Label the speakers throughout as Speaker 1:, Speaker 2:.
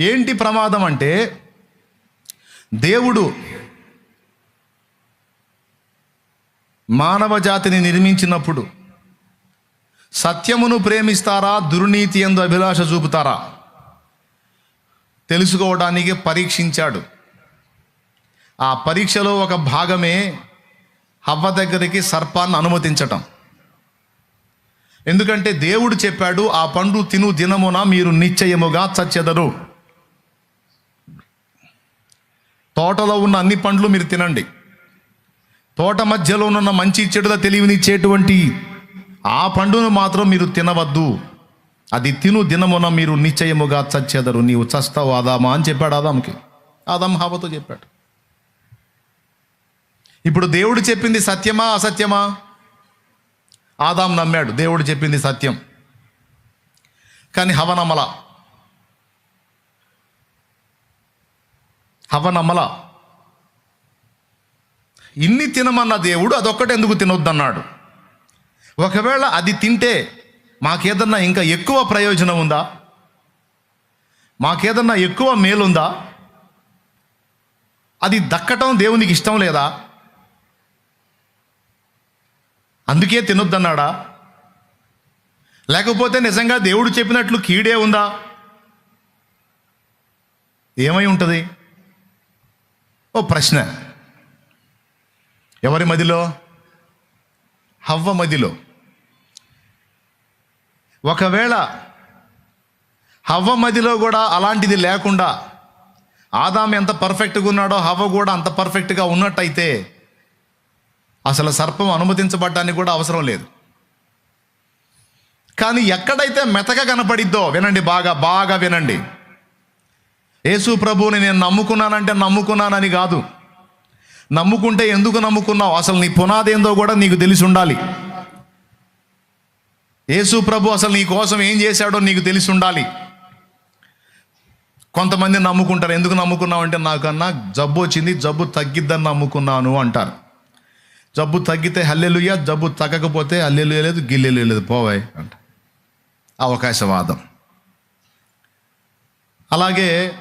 Speaker 1: ఏంటి ప్రమాదం అంటే దేవుడు మానవ జాతిని నిర్మించినప్పుడు సత్యమును ప్రేమిస్తారా దుర్నీతి ఎందు అభిలాష చూపుతారా? తెలుసుకోవడానికి పరీక్షించాడు. ఆ పరీక్షలో ఒక భాగమే హవ్వ దగ్గరికి సర్పాన్ని అనుమతించటం. ఎందుకంటే దేవుడు చెప్పాడు ఆ పండు తిను దినమున మీరు నిశ్చయముగా చచ్చెదరు తోటలో ఉన్న అన్ని పండ్లు మీరు తినండి. తోట మధ్యలో ఉన్న మంచి చెడుల తెలివినిచ్చేటువంటి ఆ పండును మాత్రం మీరు తినవద్దు. అది తిను దినమున మీరు నిశ్చయముగా చచ్చెదరు. నీవు చస్తావు ఆదామా అని చెప్పాడు ఆదాంకి ఆదాం హావతో చెప్పాడు. ఇప్పుడు దేవుడు చెప్పింది సత్యమా అసత్యమా? ఆదాం నమ్మాడు. దేవుడు చెప్పింది సత్యం. కానీ హవ హవ నమ్మల ఇన్ని తినమన్న దేవుడు అదొక్కటి ఎందుకు తినొద్దన్నాడు? ఒకవేళ అది తింటే మాకేదన్నా ఇంకా ఎక్కువ ప్రయోజనం ఉందా? మాకేదన్నా ఎక్కువ మేలుందా? అది దక్కటం దేవునికి ఇష్టం లేదా? అందుకే తినొద్దన్నాడా? లేకపోతే నిజంగా దేవుడు చెప్పినట్లు కీడే ఉందా? ఏమై ఉంటుంది? ఓ ప్రశ్న. ఎవరి మదిలో? హవ్వ మదిలో. ఒకవేళ హవ్వ మదిలో కూడా అలాంటిది లేకుండా ఆదాం ఎంత పర్ఫెక్ట్గా ఉన్నాడో హవ్వ కూడా అంత పర్ఫెక్ట్గా ఉన్నట్టయితే అసలు సర్పం అనుమతించబడ్డానికి కూడా అవసరం లేదు. కానీ ఎక్కడైతే మెతక కనపడిద్దో వినండి బాగా బాగా వినండి. యేసు ప్రభువుని నేను నమ్ముకున్నానంటే నమ్ముకున్నానని కాదు. నమ్ముకుంటే ఎందుకు నమ్ముకున్నావు? అసలు నీ పునాది ఏందో కూడా నీకు తెలిసి ఉండాలి. యేసు ప్రభు అసలు నీ కోసం ఏం చేశాడో నీకు తెలిసి ఉండాలి. కొంతమంది నమ్ముకుంటారు. ఎందుకు నమ్ముకున్నావు అంటే నాకన్నా జబ్బు వచ్చింది జబ్బు తగ్గిద్దని నమ్ముకున్నాను అంటారు. జబ్బు తగ్గితే హల్లెలుయ్య జబ్బు తగ్గకపోతే హల్లెలుయ్య లేదు గిల్లెలు లేదు పోవాయి అంట. అవకాశవాదం. అలాగే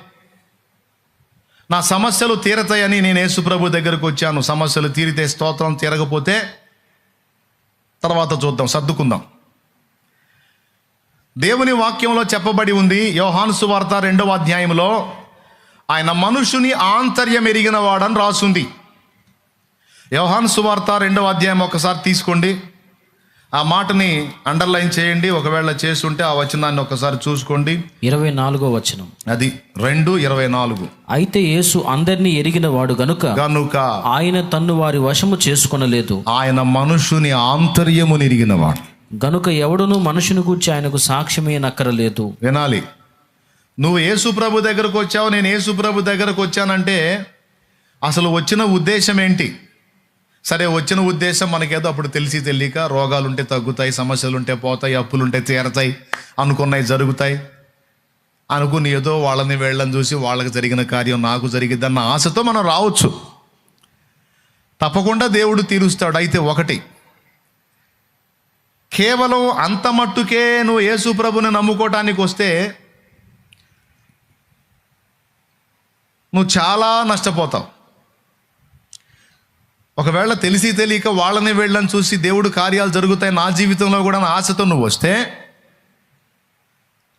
Speaker 1: నా సమస్యలు తీరతాయని నేను యేసుప్రభు దగ్గరకు వచ్చాను. సమస్యలు తీరితే స్తోత్రం తీరకపోతే తర్వాత చూద్దాం సర్దుకుందాం. దేవుని వాక్యంలో చెప్పబడి ఉంది యోహాను సువార్త రెండవ అధ్యాయంలో ఆయన మనుషుని ఆంతర్యం ఎరిగిన వాడని రాసుంది. యోహాను సువార్త రెండవ అధ్యాయం ఒకసారి తీసుకోండి. ఆ మాటని అండర్లైన్ చేయండి. ఒకవేళ చేస్తుంటే ఆ వచనాన్ని ఒకసారి చూసుకోండి.
Speaker 2: ఇరవై నాలుగో వచనం.
Speaker 1: అది రెండు ఇరవై నాలుగు.
Speaker 2: అయితే యేసు అందరినీ ఎరిగిన వాడు గనుక
Speaker 1: కనుక
Speaker 2: ఆయన తన్ను వారి వశము చేసుకొనలేదు.
Speaker 1: ఆయన మనుషుని ఆంతర్యము నిరిగినవాడు.
Speaker 2: గనుక ఎవడును మనుషుని గూర్చి ఆయనకు సాక్ష్యమే నక్కరలేదు
Speaker 1: వినాలి. నువ్వు యేసు ప్రభు దగ్గరకు వచ్చావు. నేను యేసు ప్రభు దగ్గరకు వచ్చానంటే అసలు వచ్చిన ఉద్దేశం ఏంటి? సరే వచ్చిన ఉద్దేశం మనకేదో అప్పుడు తెలిసి తెలియక రోగాలుంటే తగ్గుతాయి సమస్యలుంటే పోతాయి అప్పులుంటే తీరతాయి అనుకున్నవి జరుగుతాయి. అనుకుని ఏదో వాళ్ళని వెళ్ళని చూసి వాళ్ళకి జరిగిన కార్యం నాకు జరిగిద్దన్న ఆశతో మనం రావచ్చు. తప్పకుండా దేవుడు తీరుస్తాడు. అయితే ఒకటి కేవలం అంత మట్టుకే నువ్వు యేసు ప్రభుని నమ్ముకోవటానికి వస్తే నువ్వు చాలా నష్టపోతావు. ఒకవేళ తెలిసి తెలియక వాళ్ళని వెళ్ళని చూసి దేవుడు కార్యాలు జరుగుతాయి నా జీవితంలో కూడా నా ఆశతో నువ్వు వస్తే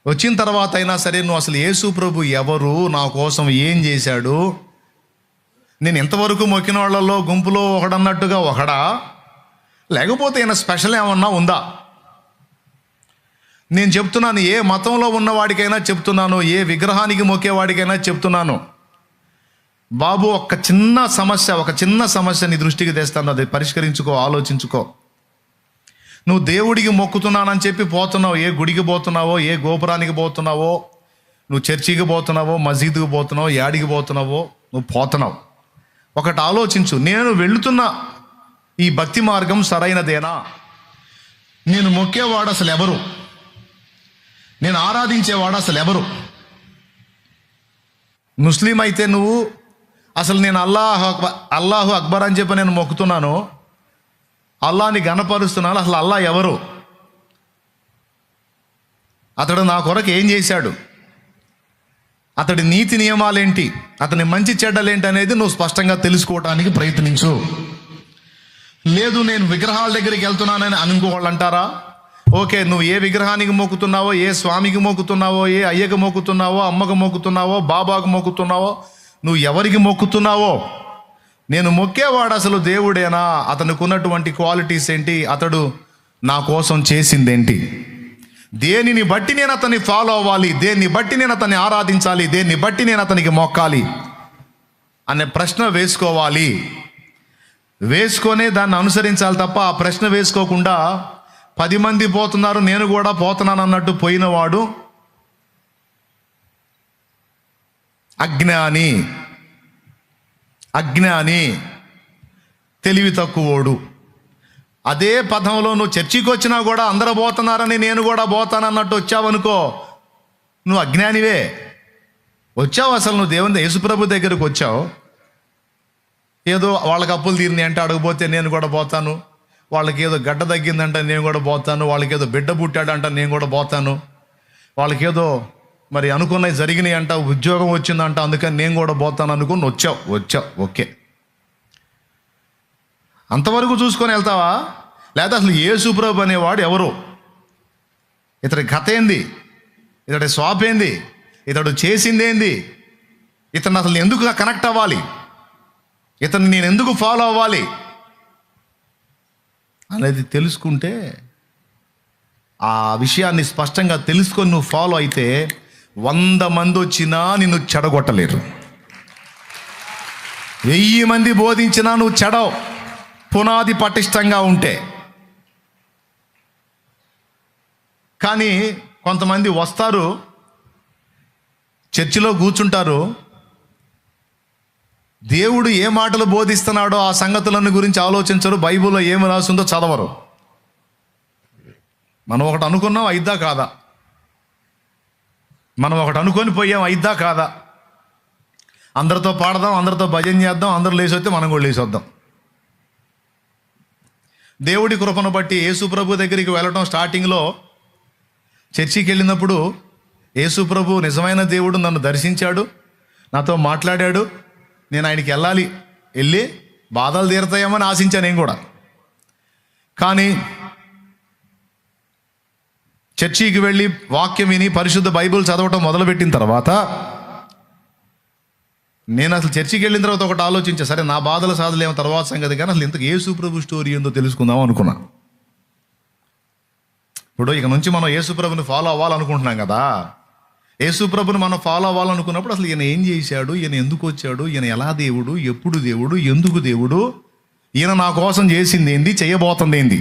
Speaker 1: వచ్చిన తర్వాత అయినా సరే నువ్వు అసలు యేసు ప్రభు ఎవరు నా కోసం ఏం చేశాడు? నేను ఇంతవరకు మొక్కిన వాళ్ళలో గుంపులో ఒకడన్నట్టుగా ఒకడా? లేకపోతే ఈయన స్పెషల్ ఏమన్నా ఉందా? నేను చెప్తున్నాను ఏ మతంలో ఉన్నవాడికైనా చెప్తున్నాను ఏ విగ్రహానికి మొక్కేవాడికైనా చెప్తున్నాను. బాబు ఒక చిన్న సమస్య ఒక చిన్న సమస్య నీ దృష్టికి తెస్తాను అది పరిష్కరించుకో ఆలోచించుకో. నువ్వు దేవుడికి మొక్కుతున్నానని చెప్పి పోతున్నావు. ఏ గుడికి పోతున్నావో ఏ గోపురానికి పోతున్నావో నువ్వు చర్చికి పోతున్నావో మసీదుకి పోతున్నావో యాడికి పోతున్నావో నువ్వు పోతున్నావు. ఒకటి ఆలోచించు. నేను వెళుతున్న ఈ భక్తి మార్గం సరైనదేనా? నేను మొక్కేవాడు అసలు ఎవరు? నేను ఆరాధించేవాడు అసలు ఎవరు? ముస్లిం అయితే నువ్వు అసలు నేను అల్లాహ్ అక్బర్ అల్లాహు అక్బర్ అని చెప్పి నేను మొక్కుతున్నాను. అల్లాని గణపరుస్తున్నాను అసలు అల్లా ఎవరు? అతడు నా కొరకు ఏం చేశాడు? అతడి నీతి నియమాలేంటి? అతని మంచి చెడ్డలేంటి అనేది నువ్వు స్పష్టంగా తెలుసుకోవడానికి ప్రయత్నించు. లేదు నేను విగ్రహాల దగ్గరికి వెళ్తున్నానని అనుకోవాళ్ళు అంటారా? ఓకే నువ్వు ఏ విగ్రహానికి మొక్కుతున్నావో ఏ స్వామికి మొక్కుతున్నావో ఏ అయ్యకు మొక్కుతున్నావో అమ్మకు మొక్కుతున్నావో బాబాకు మొక్కుతున్నావో నువ్వు ఎవరికి మొక్కుతున్నావో? నేను మొక్కేవాడు అసలు దేవుడేనా? అతనికి ఉన్నటువంటి క్వాలిటీస్ ఏంటి? అతడు నా కోసం చేసిందేంటి? దేనిని బట్టి నేను అతన్ని ఫాలో అవ్వాలి? దేన్ని బట్టి నేను అతన్ని ఆరాధించాలి? దేన్ని బట్టి నేను అతనికి మొక్కాలి? అనే ప్రశ్న వేసుకోవాలి. వేసుకొనే దాన్ని అనుసరించాలి తప్ప ఆ ప్రశ్న వేసుకోకుండా పది మంది పోతున్నారు నేను కూడా పోతున్నాను అన్నట్టు పోయినవాడు అజ్ఞాని. అజ్ఞాని. తెలివి తక్కువోడు. అదే పదంలో నువ్వు చర్చికి వచ్చినా కూడా అందరూ పోతున్నారని నేను కూడా పోతానన్నట్టు వచ్చావనుకో నువ్వు అజ్ఞానివే. వచ్చావు అసలు నువ్వు దేవుని యేసుప్రభు దగ్గరకు వచ్చావు. ఏదో వాళ్ళకి అప్పులు తీరినాయి అంటే అడగపోతే నేను కూడా పోతాను. వాళ్ళకి ఏదో గడ్డ తగ్గిందంటే నేను కూడా పోతాను. వాళ్ళకి ఏదో బిడ్డ పుట్టాడంట నేను కూడా పోతాను. వాళ్ళకి ఏదో మరి అనుకున్నవి జరిగినాయి అంట ఉద్యోగం వచ్చిందంట అందుకని నేను కూడా పోతాను అనుకుని వచ్చావు వచ్చావు ఓకే. అంతవరకు చూసుకొని వెళ్తావా? లేదా అసలు ఏ సుప్రభు అనేవాడు ఎవరు? ఇతడి కథ ఏంది ఇతడి స్వాప్ ఏంది ఇతడు చేసిందేంది? ఇతను అసలు ఎందుకు కనెక్ట్ అవ్వాలి? ఇతను నేను ఎందుకు ఫాలో అవ్వాలి? అనేది తెలుసుకుంటే ఆ విషయాన్ని స్పష్టంగా తెలుసుకొని నువ్వు ఫాలో అయితే వంద మంది వచ్చినా నిన్ను చెడగొట్టలేరు. వెయ్యి మంది బోధించినా నువ్వు చెడవు. పునాది పటిష్టంగా ఉంటే. కానీ కొంతమంది వస్తారు చర్చిలో కూర్చుంటారు. దేవుడు ఏ మాటలు బోధిస్తున్నాడో ఆ సంగతులను గురించి ఆలోచించరు బైబిల్లో ఏమి రాసిందో చదవరు. మనం ఒకటి అనుకున్నాం అయిద్దా కాదా? మనం ఒకటి అనుకొని పోయాం అయిద్దా కాదా? అందరితో పాడదాం అందరితో భజన చేద్దాం అందరూ లేచి మనం కూడా లేచొద్దాం దేవుడి కృపను బట్టి యేసు ప్రభు దగ్గరికి వెళ్ళటం స్టార్టింగ్లో చర్చికి వెళ్ళినప్పుడు యేసు ప్రభు నిజమైన దేవుడు నన్ను దర్శించాడు నాతో మాట్లాడాడు నేను ఆయనకి వెళ్ళాలి వెళ్ళి బాధలు తీరుతాయేమని ఆశించాను నేను కూడా. కానీ చర్చికి వెళ్ళి వాక్యం విని పరిశుద్ధ బైబిల్ చదవటం మొదలుపెట్టిన తర్వాత నేను అసలు చర్చికి వెళ్ళిన తర్వాత ఒకటి ఆలోచించా సరే నా బాధల సాధలేమో తర్వాత సంగతి కానీ అసలు ఇంతకు ఏసుప్రభు స్టోరీ ఏందో తెలుసుకుందాం అనుకున్నా. ఇప్పుడు ఇక నుంచి మనం యేసుప్రభుని ఫాలో అవ్వాలనుకుంటున్నాం కదా. యేసుప్రభుని మనం ఫాలో అవ్వాలనుకున్నప్పుడు అసలు ఈయన ఏం చేశాడు ఈయన ఎందుకు వచ్చాడు ఈయన ఎలా దేవుడు ఎప్పుడు దేవుడు ఎందుకు దేవుడు ఈయన నా కోసం చేసింది ఏంది చేయబోతుంది ఏంది?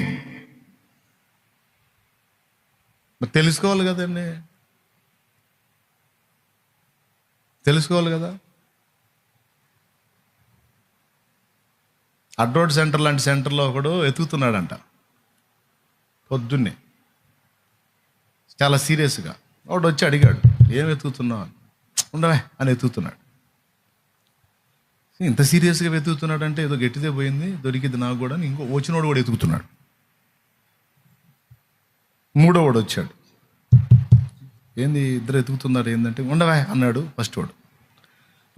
Speaker 1: మరి తెలుసుకోవాలి కదండి. తెలుసుకోవాలి కదా. అడ్రోడ్ సెంటర్ లాంటి సెంటర్లో ఒకడు ఎతుకుతున్నాడంట. పొద్దున్నే. చాలా సీరియస్గా. వాడు వచ్చి అడిగాడు ఏం వెతుకుతున్నావు? అని. ఉండవే అని ఎతుకుతున్నాడు ఇంత సీరియస్గా వెతుకుతున్నాడు అంటే ఏదో గట్టిదే పోయింది దొరికింది నాకు కూడా ఇంకో వచ్చినోడు కూడా ఎతుకుతున్నాడు మూడో వాడు వచ్చాడు. ఏంది ఇద్దరు ఎతుకుతున్నారు ఏంటంటే ఉండవే అన్నాడు ఫస్ట్ వాడు.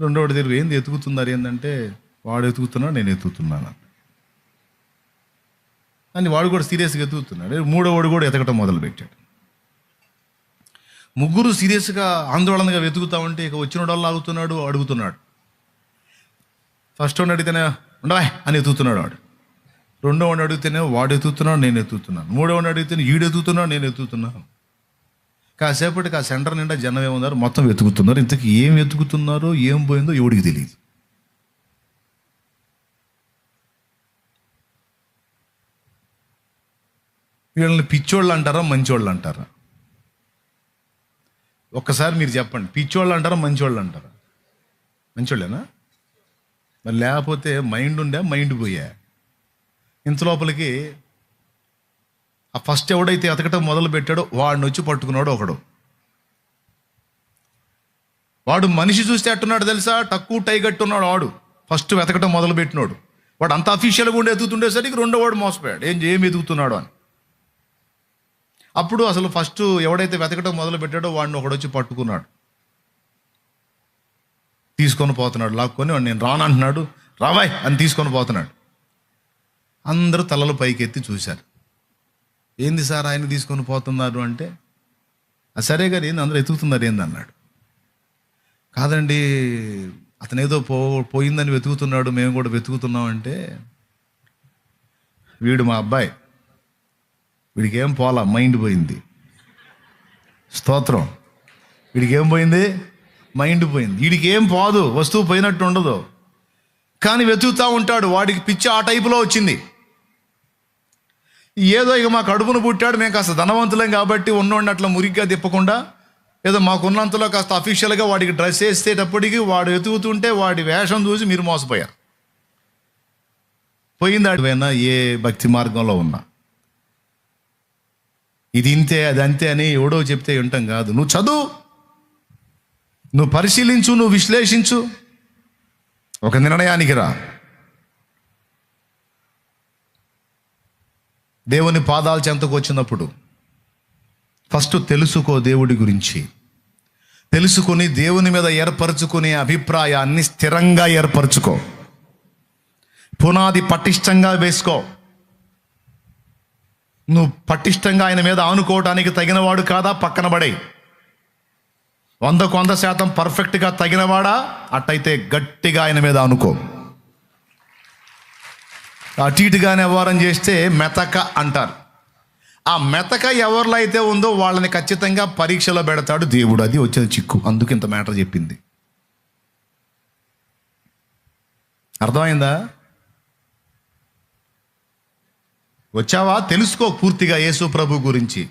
Speaker 1: రెండోడు వాడు ఏంది ఎతుకుతున్నారు ఏంటంటే వాడు ఎతుకుతున్నాడు నేను ఎతుకుతున్నాను అని వాడు కూడా సీరియస్గా ఎతుకుతున్నాడు. మూడో వాడు కూడా ఎతకటం మొదలుపెట్టాడు. ముగ్గురు సీరియస్గా ఆందోళనగా వెతుకుతా ఉంటే ఇక వచ్చిన వాళ్ళు ఆగుతున్నాడు అడుగుతున్నాడు. ఫస్ట్ వాడిని అడిగితేనే ఉండవా అని ఎతుకుతున్నాడు వాడు. రెండో వాడిని అడిగితేనే వాడు ఎతుకుతున్నాడు నేను ఎత్తుతున్నాను మూడో వాడిని అడిగితేనే ఈడు నేను ఎత్తుతున్నాను కాసేపటికి ఆ సెంటర్ నిండా జనం ఏమన్నారు? మొత్తం వెతుకుతున్నారు. ఇంతకు ఏం వెతుకుతున్నారో? ఏం పోయిందో ఎవడికి తెలియదు వీళ్ళని పిచ్చోళ్ళు అంటారా? మంచోళ్ళు అంటారా? ఒక్కసారి మీరు చెప్పండి. పిచ్చోళ్ళు అంటారా? మంచోళ్ళు అంటారా? మంచోళ్ళేనా? మరి లేకపోతే మైండ్ ఉండే మైండ్ పోయా? ఇంత లోపలికి ఆ ఫస్ట్ ఎవడైతే ఎతకటం మొదలు పెట్టాడో వాడిని వచ్చి పట్టుకున్నాడు ఒకడు. వాడు మనిషి చూస్తే అట్టున్నాడు తెలుసా? తక్కువ టై కట్టున్నాడు వాడు ఫస్ట్ వెతకటం మొదలు పెట్టినాడు. వాడు అంత అఫీషియల్గా ఉండి ఎదుగుతుండేసరికి రెండో వాడు మోసపోయాడు. ఏం ఏం ఎదుగుతున్నాడు అని. అప్పుడు అసలు ఫస్ట్ ఎవడైతే వెతకటం మొదలు పెట్టాడో వాడిని ఒకడు వచ్చి పట్టుకున్నాడు. తీసుకొని పోతున్నాడు. లాక్కొని వాడు నేను రానంటున్నాడు రావాయ్ అని తీసుకొని పోతున్నాడు. అందరూ తలలు పైకెత్తి చూశారు. ఏంది సార్ ఆయన తీసుకొని పోతున్నారు అంటే సరే గారు ఏంది అందరూ ఎతుకుతున్నారు ఏంది? అన్నాడు. కాదండి అతను ఏదో పో పోయిందని వెతుకుతున్నాడు మేము కూడా వెతుకుతున్నాం అంటే వీడు మా అబ్బాయి. వీడికి ఏం పోలా మైండ్ పోయింది. స్తోత్రం. వీడికి ఏం పోయింది? మైండ్ పోయింది. వీడికి ఏం పోదు వస్తువు పోయినట్టు ఉండదు. కానీ వెతుకుతూ ఉంటాడు వాడికి పిచ్చి ఆ టైపులో వచ్చింది. ఏదో ఇక మా కడుపును పుట్టాడు మేము కాస్త ధనవంతులం కాబట్టి ఉన్నోడిని అట్లా మురిగ్గా తిప్పకుండా ఏదో మాకున్నంతలో కాస్త అఫీషియల్గా వాడికి డ్రెస్ వేసేటప్పటికి వాడు ఎతుకుతుంటే వాడి వేషం చూసి మీరు మోసపోయారు. పోయింది? అడివైనా ఏ భక్తి మార్గంలో ఉన్నా. ఇది ఇంతే అది అంతే అని ఎవడో చెప్తే ఉంటాం కాదు. నువ్వు చదువు నువ్వు పరిశీలించు నువ్వు విశ్లేషించు. ఒక నిర్ణయానికి రా. దేవుని పాదాల చెంతకు వచ్చినప్పుడు ఫస్ట్ తెలుసుకో దేవుడి గురించి. తెలుసుకొని దేవుని మీద ఏర్పరచుకునే అభిప్రాయాన్ని స్థిరంగా ఏర్పరచుకో. పునాది పటిష్టంగా వేసుకో. నువ్వు పటిష్టంగా ఆయన మీద ఆనుకోవడానికి తగినవాడు కాదా? పక్కన పడే. వందకు వంద శాతం పర్ఫెక్ట్గా తగినవాడా? అట్టయితే గట్టిగా ఆయన మీద అనుకో అటు ఇటుగానే వ్యవహారం చేస్తే మెతక అంటారు. ఆ మెతక ఎవరిలో అయితే ఉందో వాళ్ళని ఖచ్చితంగా పరీక్షలో పెడతాడు దేవుడు. అది వచ్చేది చిక్కు. అందుకు ఇంత మ్యాటర్ చెప్పింది. అర్థమైందా? వచ్చావా? తెలుసుకో పూర్తిగా యేసు ప్రభు గురించి.